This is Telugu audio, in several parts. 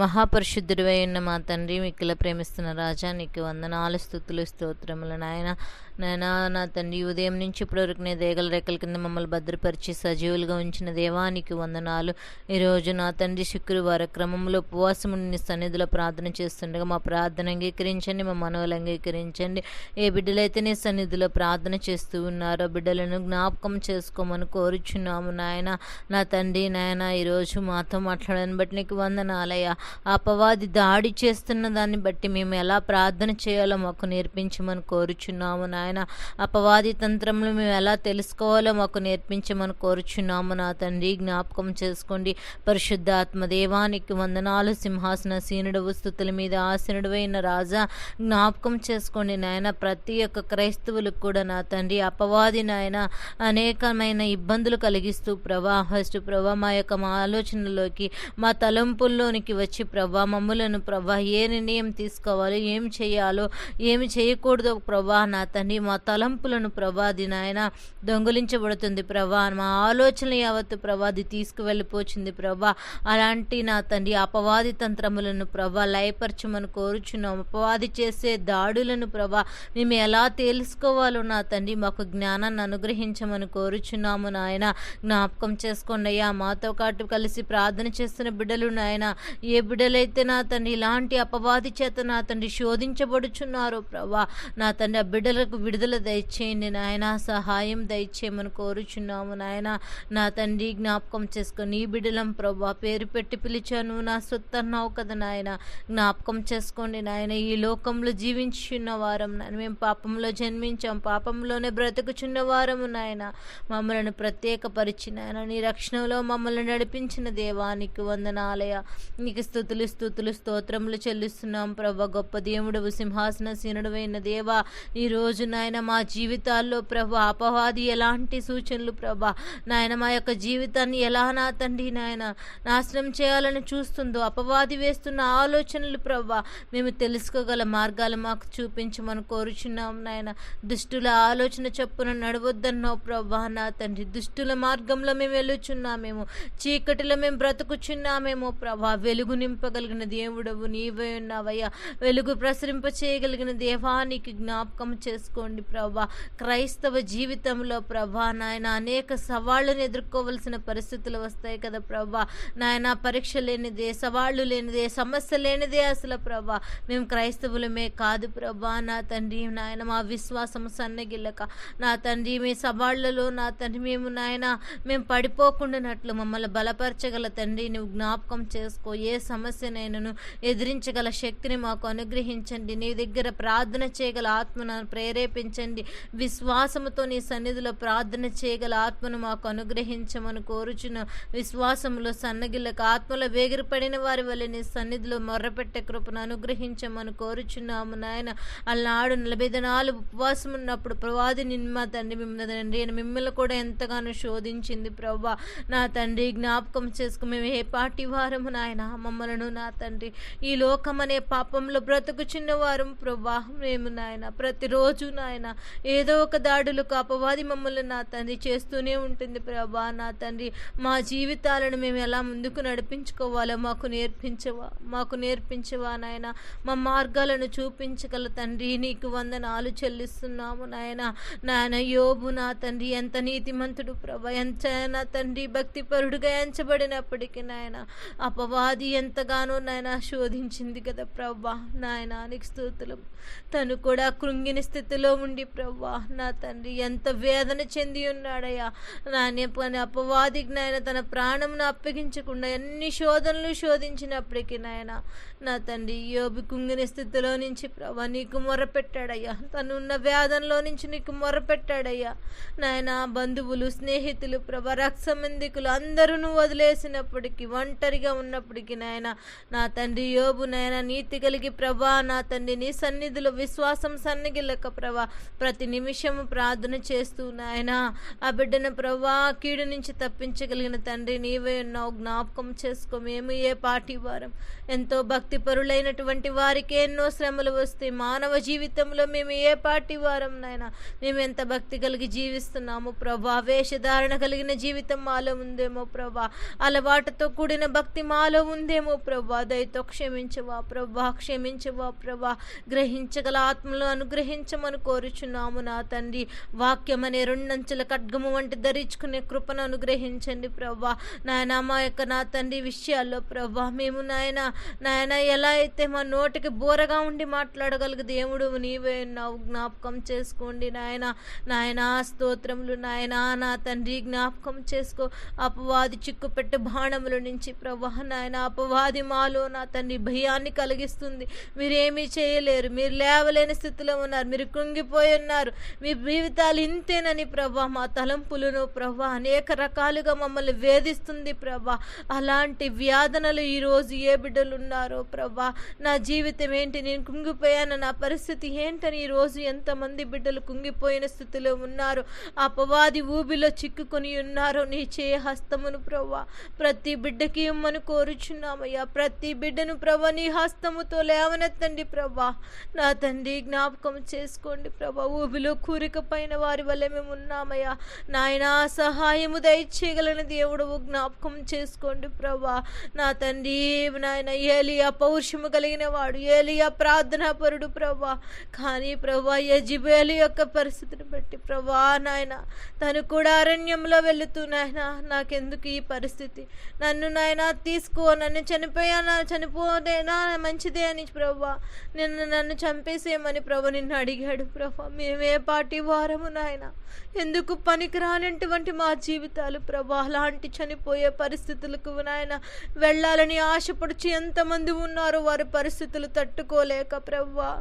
మహాపరిశుద్ధుడివై ఉన్న మా తండ్రి మిక్కిల ప్రేమిస్తున్న రాజా నీకు వందనాలు స్థుతులు స్తోత్రములు నాయన. నాయనా నా తండ్రి ఉదయం నుంచి ఇప్పటి వరకు దేగల రెక్కల కింద మమ్మల్ని భద్రపరిచి సజీవులుగా ఉంచిన దేవానికి వందనాలు. ఈరోజు నా తండ్రి శుక్రవార క్రమంలో ఉపవాసము నీ సన్నిధిలో ప్రార్థన చేస్తుండగా మా ప్రార్థన అంగీకరించండి మా మనవులు అంగీకరించండి. ఏ బిడ్డలైతే నీ సన్నిధిలో ప్రార్థన చేస్తూ ఉన్నారో బిడ్డలను జ్ఞాపకం చేసుకోమని కోరుచున్నాము నాయన. నా తండ్రి నాయన ఈరోజు మాతో మాట్లాడని బట్టి నీకు వందనాలయ్యా. అపవాది దాడి చేస్తున్న దాన్ని బట్టి మేము ఎలా ప్రార్థన చేయాలో మాకు నేర్పించమని కోరుచున్నాము నాయన. అపవాది తంత్రములు మేము ఎలా తెలుసుకోవాలో మాకు నేర్పించమని కోరుచున్నాము నా తండ్రి. జ్ఞాపకం చేసుకోండి. పరిశుద్ధాత్మ దేవానికి వందనాలు. సింహాసన సీనుడు స్థుతుల మీద ఆసనుడైన రాజా జ్ఞాపకం చేసుకోండి నాయన. ప్రతి ఒక్క క్రైస్తవులకు కూడా నా తండ్రి. అపవాది నాయన అనేకమైన ఇబ్బందులు కలిగిస్తూ ప్రభా ఫస్ట్ ప్రభా మా యొక్క మా ఆలోచనలోకి మా తలంపుల్లోనికి వచ్చి ప్రభా మమ్ములను ప్రభా ఏ నిర్ణయం తీసుకోవాలో? ఏం చేయాలో? ఏమి చేయకూడదో? ప్రభా నా తండ్రి మా తలంపులను ప్రభాది నాయన దొంగిలించబడుతుంది. ప్రభా మా ఆలోచనలు యావత్తు ప్రభాది తీసుకువెళ్ళిపోచింది ప్రభా అలాంటి నా తండ్రి అపవాది తంత్రములను ప్రభా లయపరచమని కోరుచున్నాం. అపవాది చేసే దాడులను ప్రభా మేము ఎలా తెలుసుకోవాలో నా తండ్రి మాకు జ్ఞానాన్ని అనుగ్రహించమని కోరుచున్నాము నాయన. జ్ఞాపకం చేసుకోండి అయ్యా. మాతో పాటు కలిసి ప్రార్థన చేస్తున్న బిడ్డలు నాయన ఏ ఏ బిడ్డలైతే నా తండ్రి ఇలాంటి అపవాది చేత నా తండ్రి శోధించబడుచున్నారో ప్రభా. నా తండ్రి ఆ బిడ్డలకు విడుదల దయచేయండి నాయన. సహాయం దయచేయమని కోరుచున్నాము నాయన. నా తండ్రి జ్ఞాపకం చేసుకొని ఈ బిడ్డలం ప్రభా పేరు పెట్టి పిలిచాను నా సొత్తు అన్నావు కదా నాయన. జ్ఞాపకం చేసుకోండి నాయన. ఈ లోకంలో జీవించున్న వారం మేము పాపంలో జన్మించాం పాపంలోనే బ్రతుకుచున్న వారము నాయన. మమ్మల్ని ప్రత్యేకపరిచిన నాయన నీ రక్షణలో మమ్మల్ని నడిపించిన దేవానికి వందనాలయ. నీకు స్థుతులు స్థుతులు స్తోత్రములు చెల్లిస్తున్నాం ప్రభ. గొప్ప దేవుడు సింహాసన సీనుడవైన దేవా. ఈ రోజు నాయన మా జీవితాల్లో ప్రభ అపవాది ఎలాంటి సూచనలు ప్రభా? నాయన మా యొక్క జీవితాన్ని ఎలా నా తండ్రి నాయన నాశనం చేయాలని చూస్తుందో అపవాది వేస్తున్న ఆలోచనలు ప్రభా మేము తెలుసుకోగల మార్గాలు మాకు చూపించమని కోరుచున్నాం నాయన. దుష్టుల ఆలోచన చొప్పున నడవద్దన్నావు ప్రభా నా తండ్రి. దుష్టుల మార్గంలో మేము వెళ్ళుచున్నామేమో చీకటిలో మేము బ్రతుకుచున్నామేమో ప్రభా. వెలుగు నింపగలిగిన దేవుడవు. నీవే ఉన్నావయ్యా. వెలుగు ప్రసరింప చేయగలిగిన దేవానికి జ్ఞాపకం చేసుకోండి ప్రభా. క్రైస్తవ జీవితంలో ప్రభా నాయన అనేక సవాళ్ళను ఎదుర్కోవలసిన పరిస్థితులు వస్తాయి కదా ప్రభా. నాయన పరీక్ష లేనిదే సవాళ్ళు లేనిదే సమస్య లేనిదే అసలు ప్రభా. మేము క్రైస్తవులమే కాదు ప్రభా. నా తండ్రి నాయన మా విశ్వాసం సన్నగిల్లక. నా తండ్రి మీ సవాళ్ళలో నా తండ్రి మేము నాయన మేము పడిపోకుండానట్లు మమ్మల్ని బలపరచగల తండ్రి నువ్వు జ్ఞాపకం చేసుకో. ఏ సమస్యనైనను ఎదిరించగల శక్తిని మాకు అనుగ్రహించండి. నీ దగ్గర ప్రార్థన చేయగల ఆత్మను ప్రేరేపించండి. విశ్వాసముతో నీ సన్నిధిలో ప్రార్థన చేయగల ఆత్మను మాకు అనుగ్రహించమని కోరుచున్న విశ్వాసములో సన్నగిల్లక ఆత్మలో వేగిరపడిన వారి వల్ల నీ సన్నిధిలో మొర్రపెట్టే కృపను అనుగ్రహించమని కోరుచున్నాము నాయన. అలనాడు నలభై నాలుగు ఉపవాసం ఉన్నప్పుడు ప్రవాది నిమ్మ తండ్రి మిమ్మల్ని తండ్రి మిమ్మల్ని కూడా ఎంతగానో శోధించింది ప్రభా. నా తండ్రి జ్ఞాపకం చేసుకు మేము ఏ పాటి వారము నాయన. మమ్మలను నా తండ్రి. ఈ లోకం అనే పాపంలో బ్రతుకుచున్న వారం ప్రభా మేము నాయన ప్రతిరోజు నాయన ఏదో ఒక దాడులకు అపవాది మమ్మల్ని నా తండ్రి చేస్తూనే ఉంటుంది ప్రభా నా తండ్రి. మా జీవితాలను మేము ఎలా ముందుకు నడిపించుకోవాలో మాకు నేర్పించవా మాకు నేర్పించవా నాయన. మా మార్గాలను చూపించగల తండ్రి నీకు వందనాలు చెల్లిస్తున్నాము నాయన. నాయన యోబు నా తండ్రి ఎంత నీతిమంతుడు ప్రభ ఎంత నా తండ్రి భక్తిపరుడుగా ఎంచబడినప్పటికీ నాయన. అపవాది ఎంతగానో నాయన శోధించింది కదా ప్రభా నాయన నీకు స్తోత్రం. తను కూడా కృంగిన స్థితిలో ఉండి ప్రభా నా తండ్రి ఎంత వేదన చెంది ఉన్నాడయ్యా. నాన్న పని అపవాదికి నాయన తన ప్రాణంను అప్పగించకుండా ఎన్ని శోధనలు శోధించినప్పటికీ నాయన నా తండ్రి యోబి కుంగిన స్థితిలో నుంచి ప్రభా నీకు మొరపెట్టాడయ్యా. తను ఉన్న వేదనలో నుంచి నీకు మొరపెట్టాడయ్యా. నాయన బంధువులు స్నేహితులు ప్రభ రక్త అందరూ వదిలేసినప్పటికీ ఒంటరిగా ఉన్నప్పటికీ నాయన నాయన నా తండ్రి యోబు నాయన నీతి కలిగి ప్రభా నా తండ్రి నీ సన్నిధిలో విశ్వాసం సన్నిగిల్లక ప్రభా. ప్రతి నిమిషము ప్రార్థన చేస్తూ నాయన ఆ బిడ్డను ప్రభా కీడు నుంచి తప్పించగలిగిన తండ్రి నీవే ఉన్నావు. జ్ఞాపకం చేసుకో మేము ఏ పాటి వారం. ఎంతో భక్తి పరులైనటువంటి వారికి ఎన్నో శ్రమలు వస్తాయి. మానవ జీవితంలో మేము ఏ పాటి వారం నాయన మేము ఎంత భక్తి కలిగి జీవిస్తున్నాము ప్రభా. వేషధారణ కలిగిన జీవితం మాలో ఉందేమో ప్రభా. అలవాటుతో కూడిన భక్తి మాలో ఉందేమో ప్రభా దయతో క్షమించవా ప్రభా క్షమించవా ప్రభా. గ్రహించగల ఆత్మలు అనుగ్రహించమని కోరుచున్నాము నా తండ్రి. వాక్యం అనే రెండంచెల ఖడ్గము వంటి ధరించుకునే కృపను అనుగ్రహించండి ప్రభా. నాయన మా యొక్క నా తండ్రి విషయాల్లో ప్రభా మేము నాయన నాయన ఎలా అయితే మా నోటికి బోరగా ఉండి మాట్లాడగలిగే దేవుడు నీవే ఉన్నావు జ్ఞాపకం చేసుకోండి నాయన. నాయన స్తోత్రములు నాయన నా తండ్రి జ్ఞాపకం చేసుకో. అపవాది చిక్కుపెట్టే బాణముల నుంచి ప్రభా నాయన అపవాది మాలో నా తండ్రి భయాన్ని కలిగిస్తుంది. మీరేమీ చేయలేరు. మీరు లేవలేని స్థితిలో ఉన్నారు. మీరు కృంగిపోయి ఉన్నారు. మీ జీవితాలు ఇంతేనని ప్రభా. మా తలంపులను ప్రభా. అనేక రకాలుగా మమ్మల్ని వేధిస్తుంది ప్రభా. అలాంటి వ్యాధనలు ఈరోజు ఏ బిడ్డలు ఉన్నారో ప్రభా. నా జీవితం ఏంటి? నేను కుంగిపోయాను. నా పరిస్థితి ఏంటని ఈరోజు ఎంతమంది బిడ్డలు కుంగిపోయిన స్థితిలో ఉన్నారు? అపవాది ఊబిలో చిక్కుకొని ఉన్నారో నీ చేయ హస్తమును ప్రభా. ప్రతి బిడ్డకి ఇమ్మని కోరుచున్నామయ్యా ప్రతి బిడ్డను ప్రభా నీ హస్తముతో లేవనెత్తండి ప్రభా. నా తండ్రి జ్ఞాపకం చేసుకోండి ప్రభా. ఊబిలో కూరిక పైన వారి వల్ల మేము ఉన్నామయ్యా. నాయన సహాయము దయచేయగలని దేవుడు జ్ఞాపకం చేసుకోండి ప్రభా. నా తండ్రి నాయన ఏలియా పౌరుషము కలిగిన వాడు ఏలియా ప్రార్థనా పరుడు ప్రభా. కానీ ప్రభా యజిబేలి యొక్క పరిస్థితిని బట్టి ప్రభా నాయన తను కూడా అరణ్యంలో వెళుతూ నాయన నాకెందుకు ఈ పరిస్థితి? నన్ను నాయన తీసుకో నన్ను చనిపోయానా? చనిపోదేనా మంచిదే అని ప్రభా నిన్ను నన్ను చంపేసేయమని ప్రభు నిన్ను అడిగాడు ప్రభా మేమే పార్టీ వారము నాయన. ఎందుకు పనికిరానటువంటి మా జీవితాలు ప్రభా అలాంటి చనిపోయే పరిస్థితులకు నాయన వెళ్ళాలని ఆశపడుచు ఎంతమంది ఉన్నారో వారి పరిస్థితులు తట్టుకోలేక ప్రభా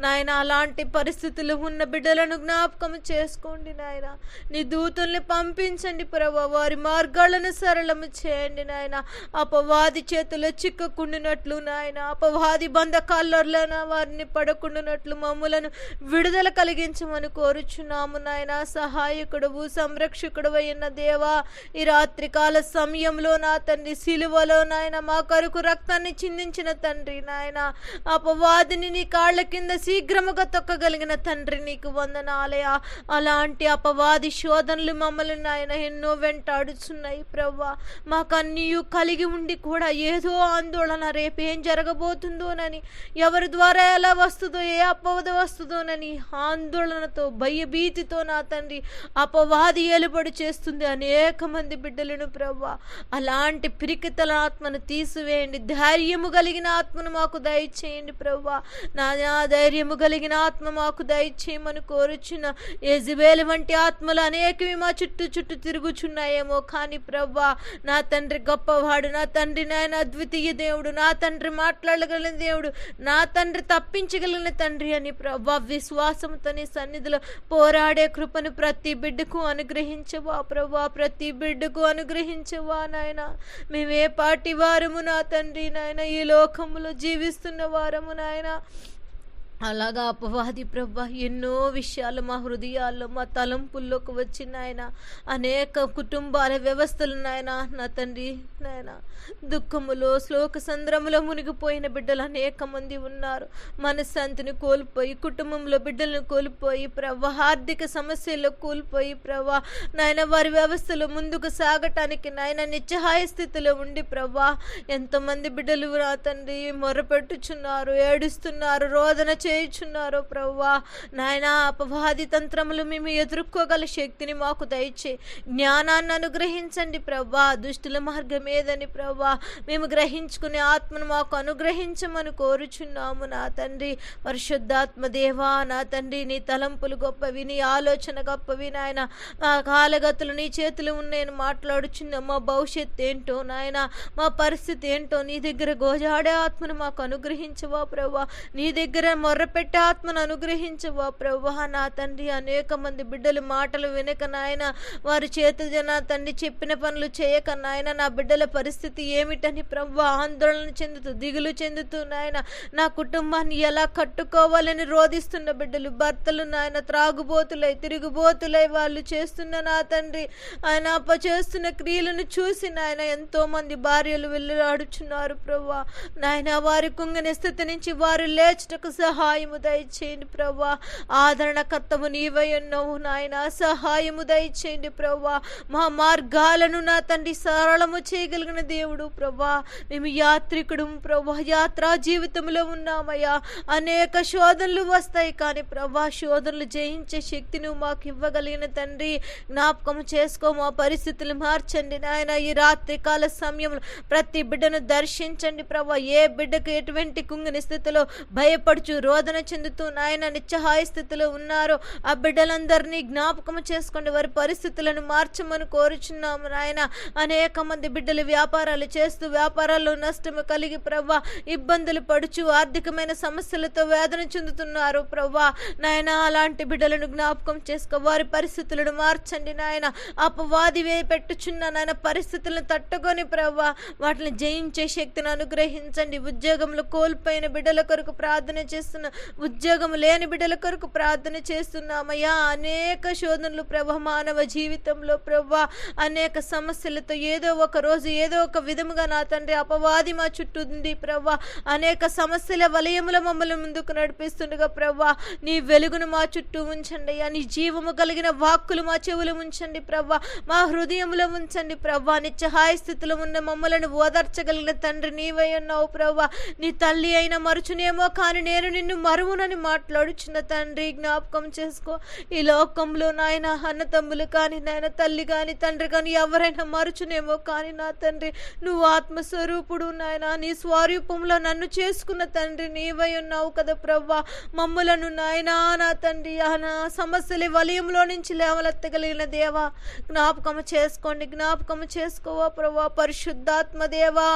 నాయన అలాంటి పరిస్థితులు ఉన్న బిడ్డలను జ్ఞాపకం చేసుకోండి నాయన. నీ దూతుల్ని పంపించండి ప్రభా. వారి మార్గాలను సరళము చేయండి నాయన. అపవాది చేతిలో చిక్కకుండినట్లు నాయన అపవాది బంధకాల్లోన వారిని పడకుండానట్లు మమ్ములను విడుదల కలిగించమని కోరుచున్నాము నాయన. సహాయకుడువు సంరక్షకుడు అయిన దేవా ఈ రాత్రికాల సమయంలో నా తండ్రి సిలువలో నాయన మా కొరకు రక్తాన్ని చిందించిన తండ్రి నాయన. అపవాదిని నీ కాళ్ళ కింద శీఘ్రముగా తొక్కగలిగిన తండ్రి నీకు వందనాలయ అలాంటి అపవాది శోధనలు మమ్మల్ని నాయన ఎన్నో వెంటాడుచున్నాయి ప్రవ్వా. మాకు అన్నీయు కలిగి ఉండి కూడా ఏదో ఆందోళన రేపు ఏం జరగబోతుందోనని ఎవరి ద్వారా ఎలా వస్తుందో ఏ అపవాద వస్తుందోనని ఆందోళనతో భయభీతితో నా తండ్రి అపవాది ఏలుబడి చేస్తుంది అనేక మంది బిడ్డలను ప్రవ్వా. అలాంటి పిరికితల ఆత్మను తీసివేయండి. ధైర్యము కలిగిన ఆత్మను మాకు దయచేయండి ప్రవ్వా. నా నా ధైర్యము కలిగిన ఆత్మ మాకు దయచేయమని కోరుచున్న యజబేలు వంటి ఆత్మలు అనేకవి మా చుట్టూ చుట్టూ తిరుగుచున్నాయేమో. కానీ ప్రవ్వా నా తండ్రి గొప్పవాడు నా తండ్రి నాయన అద్వితీయ దేవుడు నా తండ్రి మాట్లాడగలిగిన దేవుడు నా తండ్రి తప్పించగలిగిన తండ్రి అని ప్రవ్వా విశ్వాసంతో నీ సన్నిధిలో పోరాడే కృపను ప్రతి బిడ్డకు అనుగ్రహించవా ప్రభా ప్రతి బిడ్డకు అనుగ్రహించవా నాయన? మేమే పాటి వారము నా తండ్రి నాయన ఈ లోకములో జీవిస్తున్న వారము నాయన. అలాగా అపవాది ప్రభా ఎన్నో విషయాలు మా హృదయాల్లో మా తలంపుల్లోకి వచ్చినాయన అనేక కుటుంబాల వ్యవస్థలు నాయన. నా తండ్రి నాయన దుఃఖములో శ్లోక సంద్రములో మునిగిపోయిన బిడ్డలు అనేక మంది ఉన్నారు. మనశ్శాంతిని కోల్పోయి కుటుంబంలో బిడ్డలను కోల్పోయి ప్రభా ఆర్థిక సమస్యల్లో కోల్పోయి ప్రభా. నాయన వారి వ్యవస్థలో ముందుకు సాగటానికి నాయన నిత్యహాయ స్థితిలో ఉండి ప్రభా. ఎంతమంది బిడ్డలు నా తండ్రి మొరపెట్టుచున్నారు ఏడుస్తున్నారు రోదన చేయుచున్నారో ప్రవ్వా. నాయన అపవాది తంత్రములు మేము ఎదుర్కోగల శక్తిని మాకు దయచే. జ్ఞానాన్ని అనుగ్రహించండి ప్రవ్వా. దుష్టుల మార్గం ఏదని ప్రవ్వా. మేము గ్రహించుకునే ఆత్మను మాకు అనుగ్రహించమని కోరుచున్నాము నా తండ్రి. పరిశుద్ధాత్మ దేవా నా తండ్రి నీ తలంపులు గొప్పవి నీ ఆలోచన గొప్పవి నాయన. మా కాలగతులు నీ చేతులు ఉన్నాయని మాట్లాడుచున్న మా భవిష్యత్ ఏంటో నాయన. మా పరిస్థితి ఏంటో నీ దగ్గర గోజాడే ఆత్మను మాకు అనుగ్రహించవా ప్రభా నీ దగ్గర మొర్ర మొర్రపెట్టే ఆత్మను అనుగ్రహించవా ప్రభా నా తండ్రి అనేక మంది బిడ్డలు మాటలు వినక నాయన వారి చేతులు జన తండ్రి చెప్పిన పనులు చేయక నాయన నా బిడ్డల పరిస్థితి ఏమిటని ప్రభా ఆందోళన చెందుతూ దిగులు చెందుతూ నాయన నా కుటుంబాన్ని ఎలా కట్టుకోవాలని రోధిస్తున్న బిడ్డలు భర్తలు నాయన త్రాగుబోతులై తిరుగుబోతులై వాళ్ళు చేస్తున్న నా తండ్రి ఆయన అప్ప చేస్తున్న క్రియలను చూసి నాయన ఎంతో మంది భార్యలు వెళ్ళాడుచున్నారు ప్రభా నాయన వారి కుంగని స్థితి నుంచి వారు లేచుటకు సహాయము దయచేయండి ప్రభా ఆదరణకర్తవు నీవై ఉన్నావు నాయన. సహాయము దయచేయండి ప్రభా మా మార్గాలను నా తండ్రి సరళము చేయగలిగిన దేవుడు ప్రభా మేము యాత్రికుడు ప్రవ్వా. యాత్రా జీవితంలో ఉన్నామయ్యా. అనేక శోధనలు వస్తాయి కానీ ప్రభా శోధనలు జయించే శక్తి నువ్వు మాకు ఇవ్వగలిగిన తండ్రి జ్ఞాపకం చేసుకో మా పరిస్థితులు మార్చండి నాయన. ఈ రాత్రికాల సమయంలో ప్రతి బిడ్డను దర్శించండి ప్రభా ఏ బిడ్డకు ఎటువంటి కుంగిని స్థితిలో భయపడుచు రోదన చెందుతూ నాయన నిత్యహాయ స్థితిలో ఉన్నారో. ఆ బిడ్డలందరినీ జ్ఞాపకం చేసుకోండి. వారి పరిస్థితులను మార్చమని కోరుచున్నాము నాయన. అనేక మంది బిడ్డలు వ్యాపారాలు చేస్తూ వ్యాపారాల్లో నష్టము కలిగి ప్రవ్వా ఇబ్బందులు పడుచు ఆర్థికమైన సమస్యలతో వేదన చెందుతున్నారు ప్రవ్వా. నాయన అలాంటి బిడ్డలను జ్ఞాపకం చేసుకో వారి పరిస్థితులను మార్చండి నాయన. అపవాది వే పెట్టుచున్న నాయన పరిస్థితులను తట్టుకొని ప్రవ్వా. వాటిని జయించే శక్తిని అనుగ్రహించండి. ఉద్యోగంలో కోల్పోయిన బిడ్డల కొరకు ప్రార్థన చేస్తున్న ఉద్యోగం లేని బిడ్డల కొరకు ప్రార్థన చేస్తున్నామయ్యా. అనేక శోధనలు ప్రభా మానవ జీవితంలో ప్రభా అనేక సమస్యలతో ఏదో ఒక రోజు ఏదో ఒక విధముగా నా తండ్రి అపవాది మా చుట్టూ ఉంది ప్రభా. అనేక సమస్యల వలయముల మమ్మల్ని ముందుకు నడిపిస్తుండగా ప్రభా నీ వెలుగును మా చుట్టూ ఉంచండి అయ్యా. నీ జీవము కలిగిన వాక్కులు మా చెవులు ఉంచండి ప్రభా. మా హృదయంలో ఉంచండి ప్రభా. నిత్యహాయ స్థితిలో ఉన్న మమ్మలను ఓదార్చగలిగిన తండ్రి నీవై ఉన్నావు ప్రభా. నీ తల్లి అయిన మరుచునేమో కానీ నేను నిన్ను మరువునని మాట్లాడుచున్న తండ్రి జ్ఞాపకం చేసుకో. ఈ లోకంలో నాయన అన్న తమ్ములు కానీ నాయన తల్లి కానీ తండ్రి కానీ ఎవరైనా మరచునేమో కానీ నా తండ్రి నువ్వు ఆత్మస్వరూపుడు నాయన. నీ స్వరూపంలో నన్ను చేసుకున్న తండ్రి నీవై ఉన్నావు కదా ప్రవ్వా. మమ్ములను నాయనా నా తండ్రి ఆ నా సమస్యల వలయంలో నుంచి లేవలెత్తగలిగిన దేవా. జ్ఞాపకము చేసుకోండి జ్ఞాపకము చేసుకోవా ప్రభా పరిశుద్ధాత్మ దేవా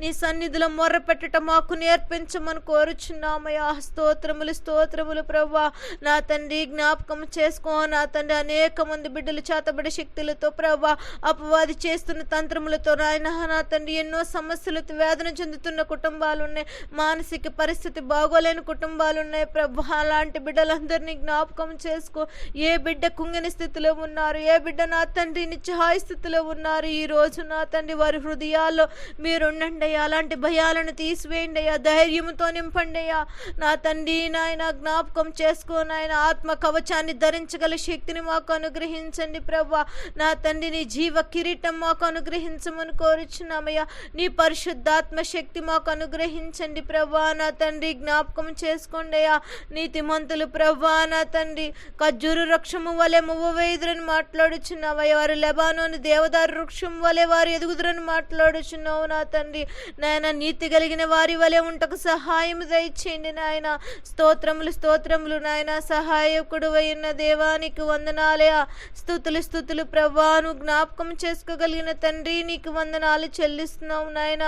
నీ సన్నిధిలో మొర్రపెట్టట మాకు నేర్పించమని కోరుచున్నామయ్యా. స్తోత్రములు స్తోత్రములు ప్రవ్వా. నా తండ్రి జ్ఞాపకం చేసుకో. నా తండ్రి అనేక మంది బిడ్డలు చేతబడి శక్తులతో ప్రవ్వా అపవాది చేస్తున్న తంత్రములతో నాయన నా తండ్రి ఎన్నో సమస్యలతో వేదన చెందుతున్న కుటుంబాలు ఉన్నాయి మానసిక పరిస్థితి బాగోలేని కుటుంబాలు ఉన్నాయి ప్రభా అలాంటి బిడ్డలందరినీ జ్ఞాపకం చేసుకో. ఏ బిడ్డ కుంగిని స్థితిలో ఉన్నారు? ఏ బిడ్డ నా తండ్రి నిత్యహాయ స్థితిలో ఉన్నారు? ఈ రోజు నా తండ్రి వారి హృదయాల్లో మీరు ఉండండి అలాంటి భయాలను తీసివేయండి అయ్యా. ధైర్యంతో నింపండి అయ్యా. నా తండ్రి తండ్రి నాయన జ్ఞాపకం చేసుకో నాయన ఆత్మ కవచాన్ని ధరించగల శక్తిని మాకు అనుగ్రహించండి ప్రభా నా తండ్రి నీ జీవ కిరీటం మాకు అనుగ్రహించమని కోరుచున్నామయ్యా. నీ పరిశుద్ధాత్మ శక్తి మాకు అనుగ్రహించండి ప్రభా నా తండ్రి జ్ఞాపకం చేసుకోండి అయ్యా. నీతిమంతులు ప్రభా నా తండ్రి. ఖజ్జూరు వృక్షము వలె మువ్వవేదురని మాట్లాడుచున్నావయ్యా వారు లెబానోని దేవదారు వృక్షం వలె వారు ఎదుగుదురని మాట్లాడుచున్నావు నా తండ్రి. నాయన నీతి కలిగిన వారి వలె ఉంటకు సహాయం దయచేయండి నాయన. స్తోత్రములు స్తోత్రములు నాయన సహాయకుడు అయిన దేవానికి వందనాలయ స్థుతులు స్థుతులు ప్రభాను జ్ఞాపకం చేసుకోగలిగిన తండ్రి నీకు వందనాలు చెల్లిస్తున్నావు నాయన.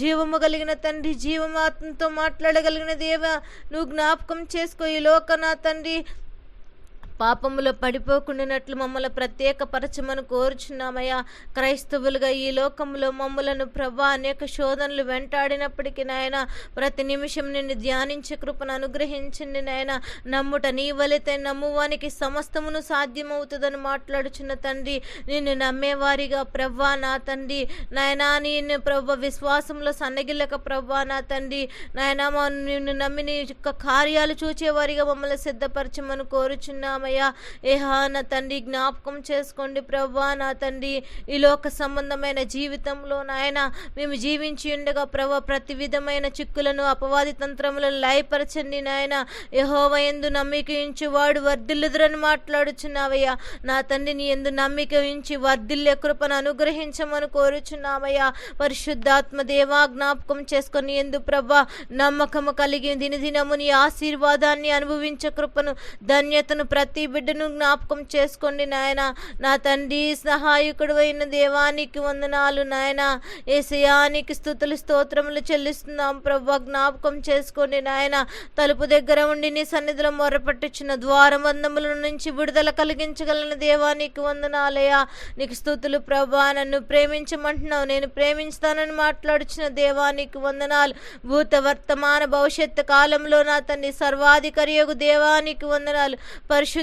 జీవము కలిగిన తండ్రి జీవమాత్మతో మాట్లాడగలిగిన దేవ నువ్వు జ్ఞాపకం చేసుకో ఈ లోక నా తండ్రి. పాపములో పడిపోకుండానట్లు మమ్మల్ని ప్రత్యేకపరచమని కోరుచున్నామయ్యా. క్రైస్తవులుగా ఈ లోకంలో మమ్మలను ప్రభా అనేక శోధనలు వెంటాడినప్పటికీ నాయన ప్రతి నిమిషం నిన్ను ధ్యానించే కృపను అనుగ్రహించండి నాయన. నమ్ముట నీ వలితే నమ్మువానికి సమస్తమును సాధ్యమవుతుందని మాట్లాడుచున్న తండ్రి నిన్ను నమ్మేవారిగా ప్రభా నా తండ్రి. నాయనా నేను ప్రభ విశ్వాసంలో సన్నగిల్లక ప్రభా నా తండ్రి. నాయనా నిన్ను నమ్మి నీ యొక్క కార్యాలు చూచేవారిగా మమ్మల్ని సిద్ధపరచమని కోరుచున్నామయ్యా. ఏహా నా తండ్రి జ్ఞాపకం చేసుకోండి ప్రభా నా తండ్రి ఈ లోక సంబంధమైన జీవితంలో నాయన మేము జీవించి ఉండగా ప్రభా ప్రతి విధమైన చిక్కులను అపవాది తంత్రములను లయపరచండి నాయన. యహోవ ఎందు నమ్మిక ఇంచి వాడు వర్ధిల్లుదురని మాట్లాడుచున్నావయ్యా. నా తండ్రి నీ ఎందు నమ్మిక ఇంచి వర్ధిల్లే కృపను అనుగ్రహించమని కోరుచున్నామయ్యా. పరిశుద్ధాత్మ దేవా జ్ఞాపకం చేసుకొని ఎందు ప్రభా నమ్మకము కలిగి దినదినము నీ ఆశీర్వాదాన్ని అనుభవించే కృపను ధన్యతను ప్రతి ప్రతి బిడ్డను జ్ఞాపకం చేసుకోండి నాయన. నా తండ్రి సహాయకుడు అయిన దేవానికి వందనాలు నాయన. ఏసయానికి స్థుతులు స్తోత్రములు చెల్లిస్తున్నాం ప్రభా. జ్ఞాపకం చేసుకోండి నాయన. తలుపు దగ్గర ఉండి నీ సన్నిధిలో మొరపెట్టుచున్న ద్వారబంధముల నుంచి విడుదల కలిగించగలన దేవానికి వందనాలయ్యా. నీకు స్థుతులు ప్రభా. నన్ను ప్రేమించమంటున్నావు. నేను ప్రేమించుతానని మాట్లాడుచిన దేవానికి వందనాలు. భూత వర్తమాన భవిష్యత్తు కాలంలో నా తండ్రి సర్వాధికారి యొక్క దేవానికి వందనాలు.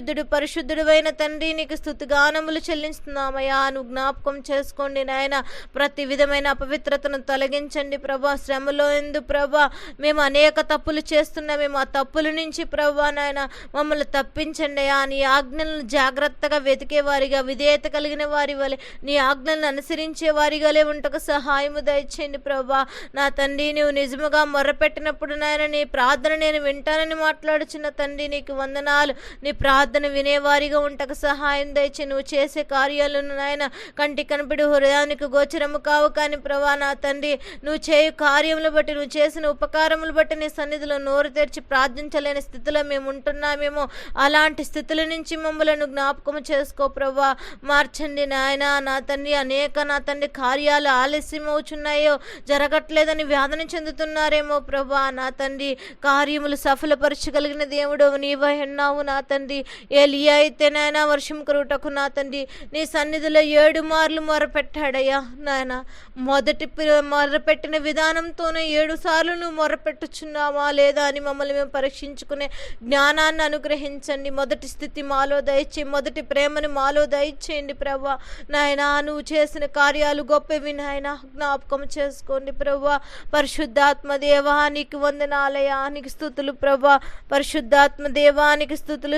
పరిశుద్ధుడు పరిశుద్ధుడు అయిన తండ్రి నీకు స్థుతిగానములు చెల్లిస్తున్నామయ్యా. నువ్వు జ్ఞాపకం చేసుకోండి నాయన. ప్రతి విధమైన అపవిత్రతను తొలగించండి ప్రభా. శ్రమలో ఎందు ప్రభా. మేము అనేక తప్పులు చేస్తున్నా మేము ఆ తప్పుల నుంచి ప్రభా నాయన మమ్మల్ని తప్పించండి అయ్యా. నీ ఆజ్ఞలను జాగ్రత్తగా వెతికే వారిగా విధేయత కలిగిన వారి వలె నీ ఆజ్ఞలను అనుసరించే వారిగాలే ఉంటకు సహాయము దయచేయండి ప్రభా. నా తండ్రి నువ్వు నిజముగా మొర్రపెట్టినప్పుడు నాయన నీ ప్రార్థన నేను వింటానని మాట్లాడుచున్న తండ్రి నీకు వందనాలు. నీ ప్రార్థన వినేవారిగా ఉంటకు సహాయం దయచి నువ్వు చేసే కార్యాలను నాయన కంటి కనపడి హృదయానికి గోచరము కావు కానీ ప్రభా నా తండ్రి నువ్వు చేయు కార్యములు బట్టి నువ్వు చేసిన ఉపకారములు బట్టి నీ సన్నిధిలో నోరు తెరిచి ప్రార్థించలేని స్థితిలో మేము ఉంటున్నామేమో. అలాంటి స్థితుల నుంచి మమ్మలను జ్ఞాపకం చేసుకో ప్రభా. మార్చండి నాయన నా తండ్రి అనేక నా తండ్రి కార్యాలు ఆలస్యం అవుచున్నాయో జరగట్లేదని వ్యాధన చెందుతున్నారేమో ప్రభా నా తండ్రి. కార్యములు సఫలపరచగలిగిన దేవుడు నీవై ఉన్నావు నా తండ్రి. ఏలియా అయితే నాయన వర్షం కురుటకు నా తండ్రి నీ సన్నిధిలో ఏడు మార్లు మొరపెట్టాడయ్యా నాయన. మొదటి మొరపెట్టిన విధానంతోనే ఏడు సార్లు నువ్వు మొరపెట్టుచున్నావా లేదా అని మమ్మల్ని మేము పరీక్షించుకునే జ్ఞానాన్ని అనుగ్రహించండి. మొదటి స్థితి మాలో దయచేయి మొదటి ప్రేమను మాలో దయచేయండి ప్రభా నాయన నువ్వు చేసిన కార్యాలు గొప్పవి నాయన. జ్ఞాపకం చేసుకోండి ప్రభా పరిశుద్ధాత్మ దేవానికి వందనాలయానికి స్థుతులు ప్రభా పరిశుద్ధాత్మ దేవానికి స్థుతులు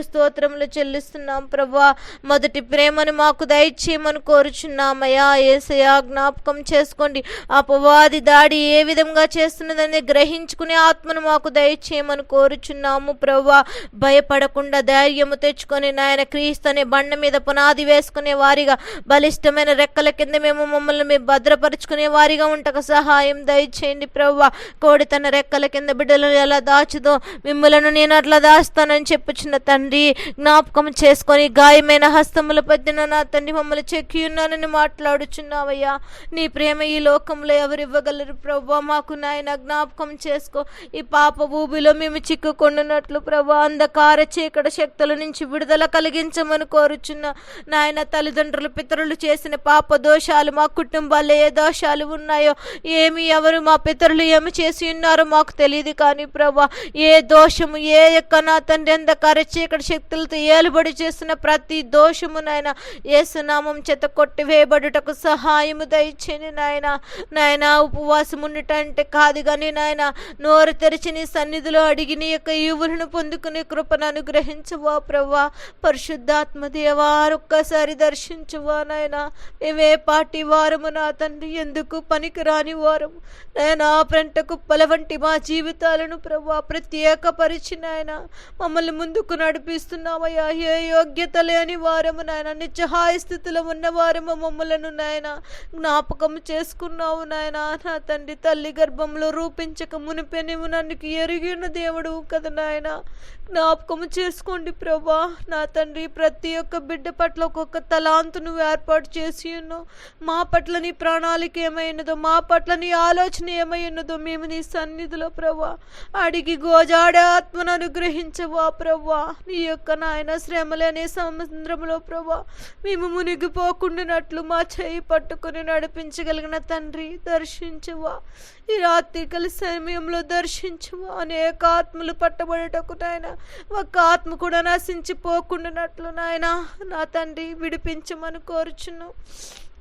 స్తోత్రములు చెల్లిస్తున్నాం ప్రభా. మొదటి ప్రేమను మాకు దయచేయమని కోరుచున్నామయ్యా. ఏసయా జ్ఞాపకం చేసుకోండి. అపవాది దాడి ఏ విధంగా చేస్తున్నదని గ్రహించుకునే ఆత్మను మాకు దయచేయమని కోరుచున్నాము ప్రభా. భయపడకుండా ధైర్యము తెచ్చుకొని నాయన క్రీస్తు అనే బండ మీద పునాది వేసుకునే వారిగా బలిష్టమైన రెక్కల కింద మేము మమ్మల్ని మేము భద్రపరుచుకునే వారిగా ఉంటక సహాయం దయచేయండి ప్రభా. కోడి తన రెక్కల కింద బిడ్డలను ఎలా దాచుదో మిమ్మలను నేను అట్లా దాస్తానని చెప్పుచున్న తండ్రి జ్ఞాపకం చేసుకొని గాయమైన హస్తముల పద్దిన నా తండ్రి మమ్మల్ని చెక్కి ఉన్నానని మాట్లాడుచున్నావయ్యా. నీ ప్రేమ ఈ లోకంలో ఎవరు ఇవ్వగలరు ప్రభా? మాకు నాయన జ్ఞాపకం చేసుకో. ఈ పాప భూమిలో మేము చిక్కుకొండునట్లు ప్రభా అంధకార చీకట శక్తుల నుంచి విడుదల కలిగించమని కోరుచున్నా. నాయన తల్లిదండ్రులు పితరులు చేసిన పాప దోషాలు మా కుటుంబాల్లో ఏ దోషాలు ఉన్నాయో ఏమి ఎవరు మా పితరులు ఏమి చేసి ఉన్నారో మాకు తెలియదు కానీ ప్రభా ఏ దోషము ఏ యొక్క నా తండ్రి అంధకార చీకటి శక్తులతో ఏలుబడి చేస్తున్న ప్రతి దోషము ఏసునామం చేత కొట్టివేయబడుటకు సహాయము దయచేని నాయన. నాయన ఉపవాసం ఉండుట అంటే కాదు కానీ నాయన నోరు తెరిచి నీ సన్నిధిలో అడిగి నీ యొక్క ఈవులను పొందుకునే కృపను అనుగ్రహించవా ప్రభా పరిశుద్ధాత్మ దేవా ఒక్కసారి దర్శించువా నాయన. మేమే పాటి వారము నా తండ్రి ఎందుకు పనికిరాని వారము. నాయన పెంటకు పల వంటి మా జీవితాలను ప్రభా ప్రత్యేకపరిచి నాయన. మమ్మల్ని ముందుకు నడిపిస్తున్నామయ్యా ఏ యోగ్యత లేని వారము నాయన నిత్యహాయ స్థితిలో ఉన్న వారము మమ్మలను నాయన జ్ఞాపకం చేసుకున్నావు నాయన. నా తండ్రి తల్లి గర్భంలో రూపించక మునిపే నువ్వు నన్ను ఎరిగిన దేవుడు కదా నాయన. జ్ఞాపకం చేసుకోండి ప్రభా. నా తండ్రి ప్రతి ఒక్క బిడ్డ పట్ల ఒక్కొక్క తలాంతు నువ్వు ఏర్పాటు చేసి ఉన్నావు మా పట్ల నీ ప్రణాళిక ఏమైనదో మా పట్ల నీ ఆలోచన ఏమై ఉన్నదో మేము నీ సన్నిధిలో ప్రభా. అడిగి గోజాడే ఆత్మను అనుగ్రహించవా ప్రభా. నీ యొక్క నాయన శ్రమలనే సముద్రంలో ప్రభా మేము మునిగిపోకుండానట్లు మా చేయి పట్టుకుని నడిపించగలిగిన తండ్రి దర్శించవా. ఈ రాత్రికల సమయంలో దర్శించము. అనేక ఆత్మలు పట్టబడేటకు నాయన. ఒక ఆత్మ కూడా నశించిపోకుండానట్లు నాయన. నా తండ్రి విడిపించమని కోరుచును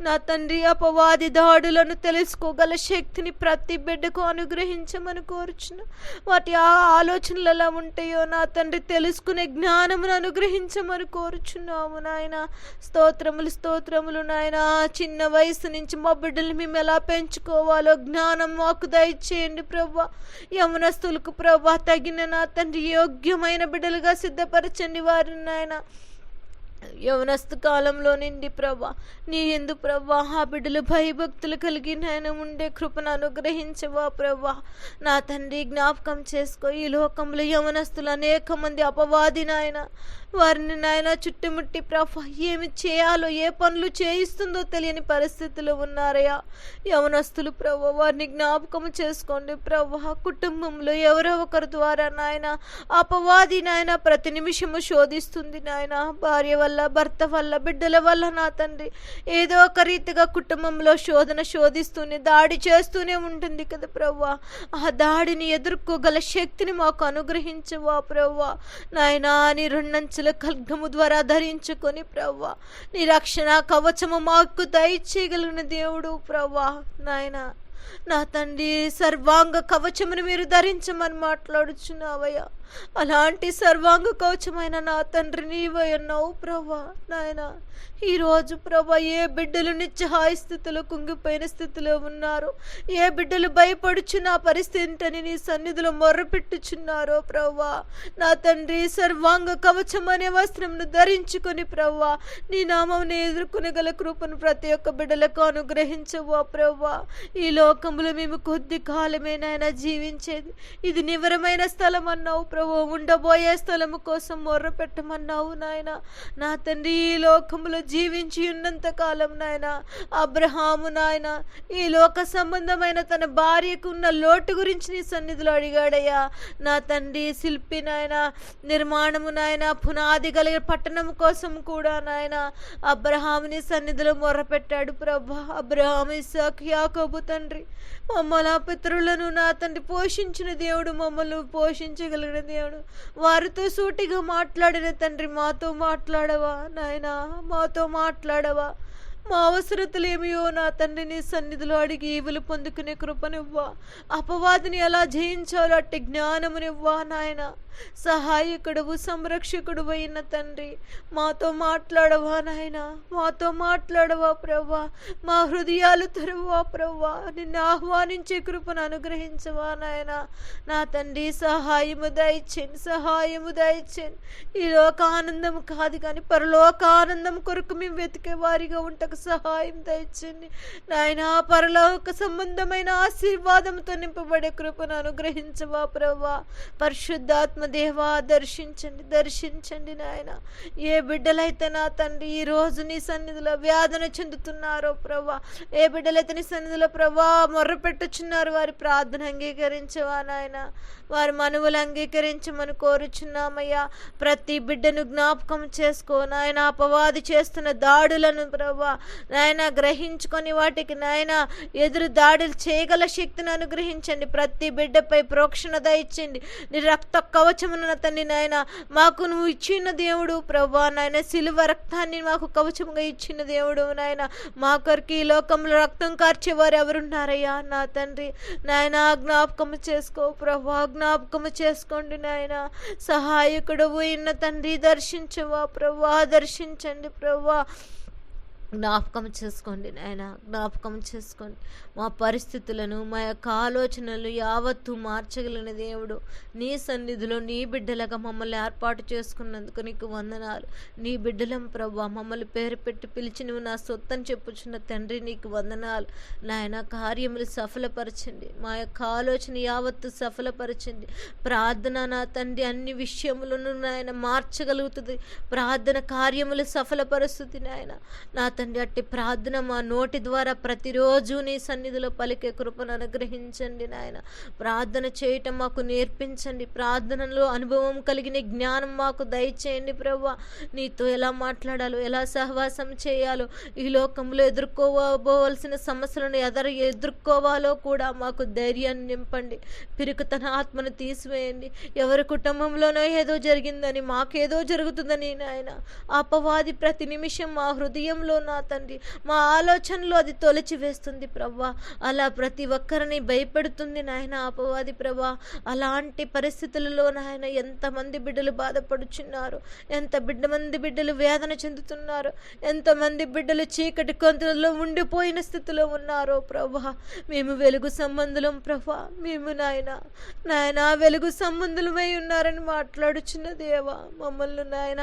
నా తండ్రి అపవాది దాడులను తెలుసుకోగల శక్తిని ప్రతి బిడ్డకు అనుగ్రహించమని కోరుచును వాటి ఆ ఆలోచనలు ఎలా ఉంటాయో నా తండ్రి తెలుసుకునే జ్ఞానమును అనుగ్రహించమని కోరుచున్నాము నాయన. స్తోత్రములు స్తోత్రములు నాయన. చిన్న వయసు నుంచి మా బిడ్డల్ని మేము ఎలా పెంచుకోవాలో జ్ఞానం మాకు దయచేయండి ప్రభా యమునస్తులకు ప్రభా తగిన నా తండ్రి యోగ్యమైన బిడ్డలుగా సిద్ధపరచండి వారిని నాయన. యవనస్తు కాలంలో నిండి ప్రభా నీ ఎందు ప్రభా ఆ బిడ్డలు భయభక్తులు కలిగి నేను ఉండే కృపను అనుగ్రహించవా ప్రభా. నా తండ్రి జ్ఞాపకం చేసుకో ఈ లోకంలో యవనస్తులు అనేక మంది అపవాది నాయన. వారిని నాయన చుట్టుముట్టి ప్రభా ఏమి చేయాలో ఏ పనులు చేయిస్తుందో తెలియని పరిస్థితులు ఉన్నారయ్యా. యవనస్తులు ప్రభా వారిని జ్ఞాపకం చేసుకోండి ప్రభా. కుటుంబంలో ఎవరో ఒకరి ద్వారా నాయన అపవాది నాయన ప్రతి నిమిషము శోధిస్తుంది నాయన. భార్య వల్ల భర్త వల్ల బిడ్డల వల్ల నా తండ్రి. ఏదో ఒక రీతిగా కుటుంబంలో శోధన శోధిస్తూనే దాడి చేస్తూనే ఉంటుంది కదా ప్రవ్వా ఆ దాడిని ఎదుర్కోగల శక్తిని మాకు అనుగ్రహించవా ప్రవ్వా నాయనా రుణం రెండంచుల ఖడ్గము ద్వారా ధరించుకొని ప్రవ్వా. నీ రక్షణ కవచము మాకు దయచేయగలిగిన దేవుడు ప్రవ్వా. నాయన నా తండ్రి సర్వాంగ కవచమును మీరు ధరించమని మాట్లాడుచున్నావయ్యా. అలాంటి సర్వాంగ కవచమైన నా తండ్రి నీవై ఉన్నావు ప్రభా నాయన. ఈరోజు ప్రభా ఏ బిడ్డలు నిత్యహాయ స్థితిలో కుంగిపోయిన స్థితిలో ఉన్నారు ఏ బిడ్డలు భయపడుచు నా పరిస్థితిని నీ సన్నిధిలో మొర్రపెట్టుచున్నారో ప్రవ్వా నా తండ్రి సర్వాంగ కవచం అనే వస్త్రంను ధరించుకొని ప్రవ్వా నీ నామం ఎదుర్కొనే గల కృపను ప్రతి ఒక్క బిడ్డలకు అనుగ్రహించవా ప్రవ్వా ఈ లోకంలో మేము కొద్ది కాలమే జీవించేది. ఇది నివరమైన స్థలం అన్నావు ప్రభు ఉండబోయే స్థలము కోసం మొర్ర పెట్టమన్నావు నాయన. నా తండ్రి ఈ లోకంలో జీవించి ఉన్నంత కాలం నాయన. అబ్రహాము నాయన ఈ లోక సంబంధమైన తన భార్యకు ఉన్న లోటు గురించి నీ సన్నిధిలో అడిగాడయ్యా. నా తండ్రి శిల్పి నాయన నిర్మాణము నాయన పునాది కలిగిన పట్టణం కోసం కూడా నాయన. అబ్రహాముని సన్నిధిలో మొర్రపెట్టాడు ప్రభా. అబ్రహాము ఇసాక్ యాకోబు తండ్రి. మమ్మల్ని ఆ పితరులను నా తండ్రి పోషించిన దేవుడు మమ్మల్ని పోషించగలిగిన దేవుడు. వారితో సూటిగా మాట్లాడిన తండ్రి మాతో మాట్లాడవా నాయనా? మాతో మాట్లాడవా? మా అవసరతలేమియో నా తండ్రిని సన్నిధిలో అడిగి ఈవులు పొందుకునే కృపనివ్వా. అపవాదిని ఎలా జయించాలో అట్టి జ్ఞానమునివ్వా నాయన. సహాయకుడువు సంరక్షకుడు అయిన తండ్రి మాతో మాట్లాడవా నాయన. మాతో మాట్లాడవా ప్రవ్వా. మా హృదయాలు తెరవా ప్రవ్వా. నిన్ను ఆహ్వానించే కృపను అనుగ్రహించవా నాయన. నా తండ్రి సహాయము దయచేయండి సహాయము దయచేయండి ఈ లోక ఆనందం కాదు కానీ పరలోక ఆనందం కొరకు మేము వెతికే వారిగా ఉంటకు సహాయం దయచండి నాయన పరలోక సంబంధమైన ఆశీర్వాదంతో నింపబడే కృపను అనుగ్రహించవా ప్రవ్వా పరిశుద్ధాత్మ దేవా దర్శించండి దర్శించండి నాయన. ఏ బిడ్డలైతే నా తండ్రి ఈ రోజు నీ సన్నిధిలో వ్యాధన చెందుతున్నారో ప్రవ్వా ఏ బిడ్డలైతే నీ సన్నిధిలో ప్రభా మొర్ర పెట్టుచున్నారు వారి ప్రార్థన అంగీకరించవా నాయన? వారి మనవులు అంగీకరించమని కోరుచున్నామయ్యా. ప్రతి బిడ్డను జ్ఞాపకం చేసుకో నాయన. అపవాది చేస్తున్న దాడులను ప్రవ్వా నాయన గ్రహించుకొని వాటికి నాయన ఎదురు దాడులు చేయగల శక్తిని అనుగ్రహించండి. ప్రతి బిడ్డపై ప్రోక్షణ దయచండి నీ రక్త కవచమున తండ్రి నాయన మాకు నువ్వు ఇచ్చిన దేవుడు. ప్రభా నాయన సిలువ రక్తాన్ని మాకు కవచముగా ఇచ్చిన దేవుడు నాయన. మా కొరికి ఈ లోకంలో రక్తం కార్చేవారు ఎవరున్నారయ్యా? నా తండ్రి నాయన జ్ఞాపకము చేసుకో. ప్రభా జ్ఞాపకము చేసుకోండి నాయన. సహాయకుడు ఇన్న తండ్రి దర్శించవా ప్రభా దర్శించండి ప్రభా. జ్ఞాపకం చేసుకోండి నాయన జ్ఞాపకం చేసుకోండి. మా పరిస్థితులను మా యొక్క ఆలోచనలు యావత్తు మార్చగలిగిన దేవుడు. నీ సన్నిధిలో నీ బిడ్డలుగా మమ్మల్ని ఏర్పాటు చేసుకున్నందుకు నీకు వందనాలు. నీ బిడ్డలం ప్రభా మమ్మల్ని పేరు పెట్టి పిలిచి నువ్వు నా సొత్తని చెప్పుచున్న తండ్రి నీకు వందనాలు. నాయన కార్యములు సఫలపరచండి. మా యొక్క ఆలోచన యావత్తు సఫలపరచండి. ప్రార్థన నా తండ్రి అన్ని విషయములను నాయన మార్చగలుగుతుంది. ప్రార్థన కార్యములు సఫలపరుస్తుంది నాయన. నా తండ్రి అట్టి ప్రార్థన మా నోటి ద్వారా ప్రతిరోజు నీ సన్నిధిలో పలికే కృపను అనుగ్రహించండి నాయన. ప్రార్థన చేయటం మాకు నేర్పించండి. ప్రార్థనలో అనుభవం కలిగిన జ్ఞానం మాకు దయచేయండి ప్రభా నీతో ఎలా మాట్లాడాలో ఎలా సహవాసం చేయాలో ఈ లోకంలో ఎదుర్కోబోవలసిన సమస్యలను ఎదర ఎదుర్కోవాలో కూడా మాకు ధైర్యాన్ని నింపండి. పిరుకుతన ఆత్మను తీసివేయండి. ఎవరి కుటుంబంలోనో ఏదో జరిగిందని మాకేదో జరుగుతుందని నాయన. అపవాది ప్రతి నిమిషం మా హృదయంలో నా తండ్రి. మా ఆలోచనలో అది తొలిచి వేస్తుంది ప్రవ్వా. అలా ప్రతి ఒక్కరిని భయపెడుతుంది నాయన అపవాది ప్రభా అలాంటి పరిస్థితులలో నాయన ఎంతమంది బిడ్డలు బాధపడుచున్నారు? ఎంత బిడ్డ మంది బిడ్డలు వేదన చెందుతున్నారు? ఎంతమంది బిడ్డలు చీకటి కొంతలో ఉండిపోయిన స్థితిలో ఉన్నారో ప్రభా మేము వెలుగు సంబంధులం ప్రభా మేము నాయన నాయన వెలుగు సంబంధులమై ఉన్నారని మాట్లాడుచున్న దేవా. మమ్మల్ని నాయన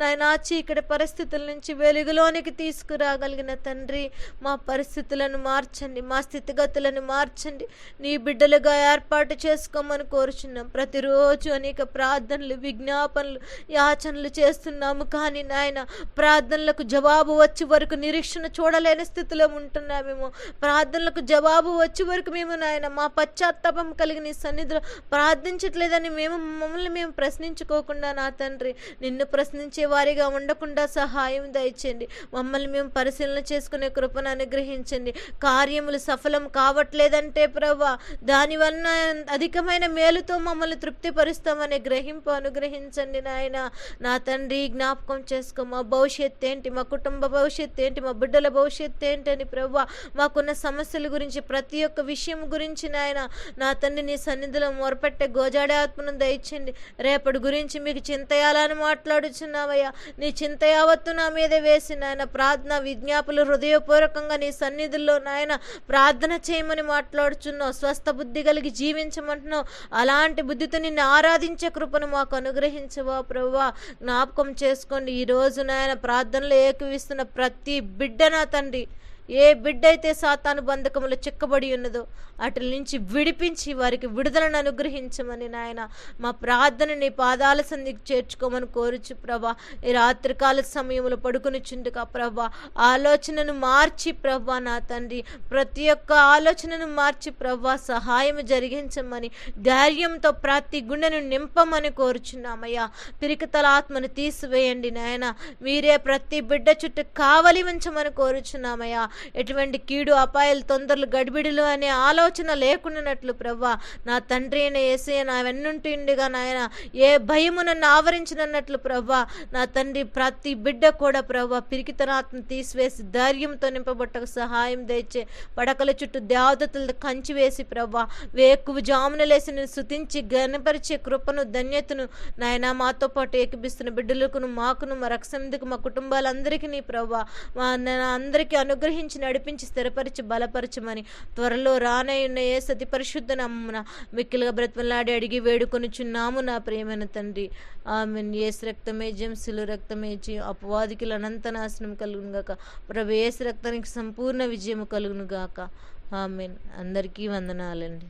నాయన చీకటి పరిస్థితుల నుంచి వెలుగులోనికి తీసుకురాగలిగిన తండ్రి మా పరిస్థితులను మార్చండి మా స్థితిగతులను మార్చండి. నీ బిడ్డలుగా ఏర్పాటు చేసుకోమని కోరుచున్నాం. ప్రతిరోజు అనేక ప్రార్థనలు విజ్ఞాపనలు యాచనలు చేస్తున్నాము. కానీ నాయన ప్రార్థనలకు జవాబు వచ్చే వరకు నిరీక్షణ చూడలేని స్థితిలో ఉంటున్నామేమో. ప్రార్థనలకు జవాబు వచ్చే వరకు మేము నాయన మా పశ్చాత్తాపం కలిగిన సన్నిధిలో ప్రార్థించట్లేదని మేము మమ్మల్ని మేము ప్రశ్నించుకోకుండా నా తండ్రి నిన్ను ప్రశ్నించే వారిగా ఉండకుండా సహాయం దయచేయండి. మమ్మల్ని మేము పరిశీలన చేసుకునే కృపను అనుగ్రహించండి. కార్యములు సఫలం కావట్లేదంటే ప్రభా దానివల్ల అధికమైన మేలుతో మమ్మల్ని తృప్తిపరుస్తామనే గ్రహింపు అనుగ్రహించండి నాయన. నా తండ్రి జ్ఞాపకం చేసుకో. మా భవిష్యత్ ఏంటి? మా కుటుంబ భవిష్యత్ ఏంటి? మా బిడ్డల భవిష్యత్ ఏంటి అని ప్రభా మాకున్న సమస్యల గురించి ప్రతి ఒక్క విషయం గురించి నాయన నా తండ్రి నీ సన్నిధిలో మొరపెట్టే గోజాడే ఆత్మను దయచండి. రేపటి గురించి మీకు చింతయాలని మాట్లాడుచున్నావయ్యా. నీ చింత యావత్తు నా మీద వేసి నాయన ప్రార్థన విజ్ఞాపులు హృదయపూర్వకంగా నీ సన్నిధుల్లో నాయన ప్రార్థన చేయమని మాట్లాడుచున్నావు. స్వస్థ బుద్ధి కలిగి జీవించమంటున్నావు. అలాంటి బుద్ధితో నిన్ను ఆరాధించే కృపను మాకు అనుగ్రహించవా ప్రభువా? జ్ఞాపకం చేసుకోండి. ఈ రోజు నాయన ప్రార్థనలో ఏకవిస్తున్న ప్రతి బిడ్డ నా తండ్రి. ఏ బిడ్డ అయితే సాతాను బంధకములు చిక్కబడి ఉన్నదో వాటి నుంచి విడిపించి వారికి విడుదలను అనుగ్రహించమని నాయన. మా ప్రార్థన నీ పాదాల సంధికి చేర్చుకోమని కోరుచు ప్రభా. ఈ రాత్రికాల సమయంలో పడుకుని పడుకునిచుండుగా ప్రభా ఆలోచనను మార్చి ప్రభా నా తండ్రి. ప్రతి ఒక్క ఆలోచనను మార్చి ప్రభా సహాయం జరిగించమని ధైర్యంతో ప్రతి గుండెను నింపమని కోరుచున్నామయ్యా. పిరికితల ఆత్మను తీసివేయండి నాయన. మీరే ప్రతి బిడ్డ చుట్టూ కావలి ఉంచమని కోరుచున్నామయ్యా. ఎటువంటి కీడు అపాయాలు తొందరలు గడిబిడులు అనే ఆలోచన లేకుండానట్లు ప్రవ్వా నా తండ్రి అయిన ఏసయ్య నా వెన్నుంటిండిగా నాయన ఏ భయము నన్ను ఆవరించినట్లు ప్రవ్వా నా తండ్రి ప్రతి బిడ్డ కూడా ప్రవ్వా పిరికితనాత్మ తీసివేసి ధైర్యంతో నింపబట్టకు సహాయం తెచ్చే పడకల చుట్టూ దేవతలు కంచి వేసి ప్రవ్వా వేకువ జామున లేసి నేను శుతించి గనపరిచే కృపను ధన్యతను నాయన మాతో పాటు ఏకిపిస్తున్న బిడ్డలకును మాకును మా రక్షందుకు మా కుటుంబాలందరికీ నీ ప్రవ్వా మా అందరికీ అనుగ్రహించి నడిపించి స్థిరపరిచి బలపరచమని. త్వరలో రానయ్యున్న ఏ సతి పరిశుద్ధ నమ్మున మిక్కిలుగా బ్రతిమలాడి అడిగి వేడుకొనుచున్నాము నా ప్రేమైన తండ్రి. ఆమె ఏసు రక్తమే శిలు రక్తమే జీ అపవాదికులు అనంత నాశనం కలుగును గాక. ప్రభు ఏసు రక్తానికి సంపూర్ణ విజయం కలుగును గాక. ఆమెన్. అందరికీ వందనాలండి.